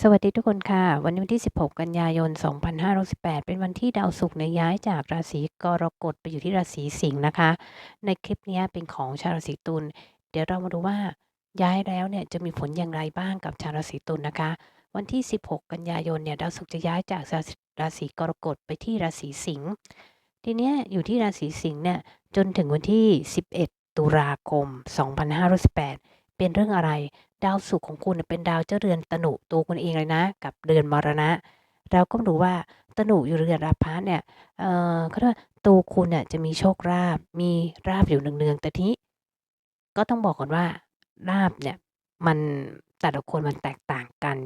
สวัสดีทุกคนค่ะ วันนี้วันที่ 16 กันยายน 2568 เป็นวันที่ดาวศุกร์เนี่ยย้ายจากราศีกรกฎไปอยู่ที่ราศีสิงห์นะคะ ในคลิปนี้เป็นของชาวราศีตุลเดี๋ยวเรามาดูว่าย้ายแล้วเนี่ยจะมีผลอย่างไรบ้างกับชาวราศีตุลนะคะ วันที่ 16 กันยายนเนี่ยดาวศุกร์จะย้ายจากราศีกรกฎไปที่ราศีสิงห์ทีเนี้ยอยู่ที่ราศีสิงห์เนี่ยจนถึงวันที่ 11 ตุลาคม 2518เป็นเรื่องอะไร ดาวศุกร์ของคุณเป็นดาวเจ้าเรือนตนุตัวคุณเองเลยนะ กับเรือนมรณะ เราก็มาดูว่าตนุอยู่เรือนราพะเนี่ยเออเขาเรียกว่าตัวคุณน่ะจะมีโชคลาภมีลาภอยู่เนืองๆแต่ทีก็ต้องบอกก่อนว่าลาภเนี่ยมันแต่ละคนมันแตกต่างกัน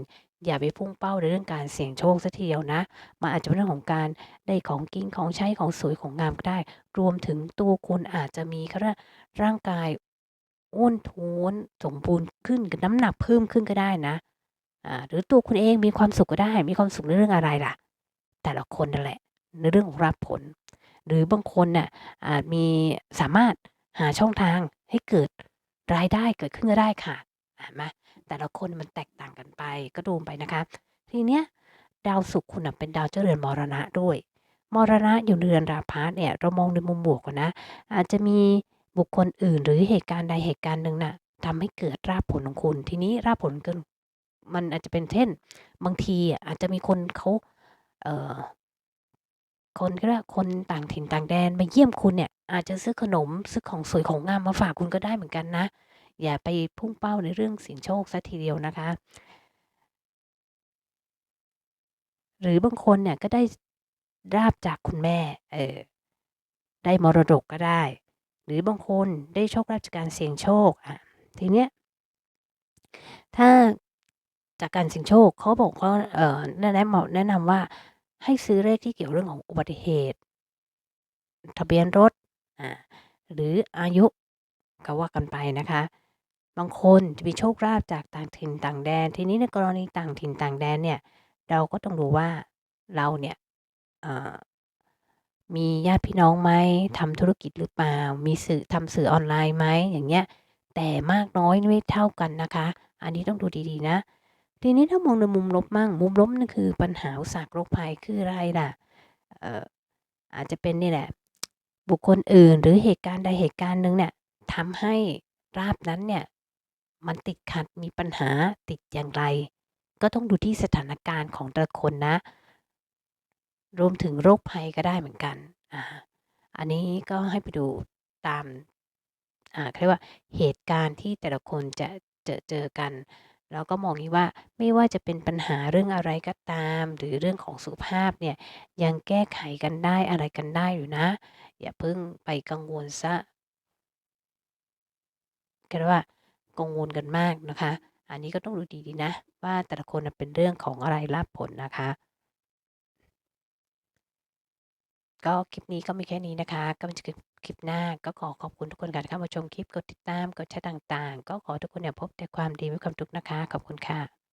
อย่าไปพุ่งเป้าในเรื่องการเสี่ยงโชคเสียทีเดียวนะมันอาจจะเป็นเรื่องของการได้ของกินของใช้ของสวยของงามก็ได้ รวมถึงตัวคุณอาจจะมีเขาเรียกร่างกาย อ้วนท้วนสมบูรณ์ขึ้นน้ำหนักเพิ่มขึ้นก็ได้นะอ่าหรือตัวคุณเองมีความสุขก็ได้ มีความสุขในเรื่องอะไรล่ะ แต่ละคนนั่นแหละในเรื่องของลาภผล หรือบางคนน่ะอาจมีสามารถหาช่องทางให้เกิดรายได้เกิดขึ้นก็ได้ค่ะเห็นไหมแต่ละคนมันแตกต่างกันไปก็ดูไปนะคะ ทีเนี้ยดาวศุกร์คุณนะเป็นดาวเจ้าเรือนมรณะด้วย มรณะอยู่เรือนราพะเนี่ยเรามองในมุมบวกก่อนนะ อาจจะมี บุคคลอื่น หรือเหตุการณ์ใดเหตุการณ์หนึ่งน่ะทำให้เกิดลาภผลของคุณ ทีนี้ลาภผลเกินมันอาจจะเป็นเช่น บางทีอะอาจจะมีคนเขาเอ่อคนเขาเรียกว่าคนต่างถิ่นต่างแดนมาเยี่ยมคุณเนี่ย อาจจะซื้อขนมซื้อของสวยของงามมาฝากคุณก็ได้เหมือนกันนะ อย่าไปพุ่งเป้าในเรื่องสี่ยงโชคเสียทีเดียวนะคะ หรือบางคนเนี่ยก็ได้ลาภจากคุณแม่ เออได้มรดกก็ได้ หรือบางคนได้โชคลาภจากการเสี่ยงโชคอ่าทีเนี้ยถ้าจากการเสี่ยงโชคเขาบอกว่าเอ่อแนะนะเหมาแนะนำว่าให้ซื้อเลขที่เกี่ยวเรื่องของอุบัติเหตุ ทะเบียนรถอ่าหรืออายุก็ว่ากันไปนะคะ บางคนจะมีโชคลาภจากต่างถิ่นต่างแดน ทีนี้ในกรณีต่างถิ่นต่างแดนเนี่ย เราก็ต้องดูว่าเราเนี่ยอ่อ มีญาติพี่น้องไหม ทำธุรกิจหรือเปล่า มีสื่อทำสื่อออนไลน์ไหม อย่างเงี้ย แต่มากน้อยไม่เท่ากันนะคะ อันนี้ต้องดูดีๆนะ ทีนี้ถ้ามองในมุมลบมั่ง มุมลบนั่นคือปัญหาอุสรรคโรคภัยคืออะไรล่ะ เอ่อ อาจจะเป็นนี่แหละ บุคคลอื่นหรือเหตุการณ์ใดเหตุการณ์หนึ่งเนี่ยทำให้ลาภนั้นเนี่ย มันติดขัด มีปัญหาติดอย่างไร ก็ต้องดูที่สถานการณ์ของแต่ละคนนะ รวมถึงโรคภัยก็ได้เหมือนกันอ่าอันนี้ก็ให้ไปดูตามอ่าเรียกว่าเหตุการณ์ที่แต่ละคนจะเจอเจอกันเราก็มองงี้ว่าไม่ว่าจะเป็นปัญหาเรื่องอะไรก็ตาม หรือเรื่องของสุขภาพเนี่ยยังแก้ไขกันได้อะไรกันได้อยู่นะ อย่าเพิ่งไปกังวลเสียเรียกว่ากังวลกันมากนะคะ อันนี้ก็ต้องดูดีๆนะ ว่าแต่ละคนเป็นเรื่องของอะไรลาภผลนะคะ ก็คลิปนี้ก็มีแค่นี้นะคะ ก็มาเจอกันคลิปหน้าก็ขอขอบคุณทุกคนค่ะที่เข้ามาชมคลิป กดติดตาม กดแชร์ต่างๆ ก็ขอทุกคนเนี่ยพบแต่ความดีมีความสุขนะคะ ขอบคุณค่ะ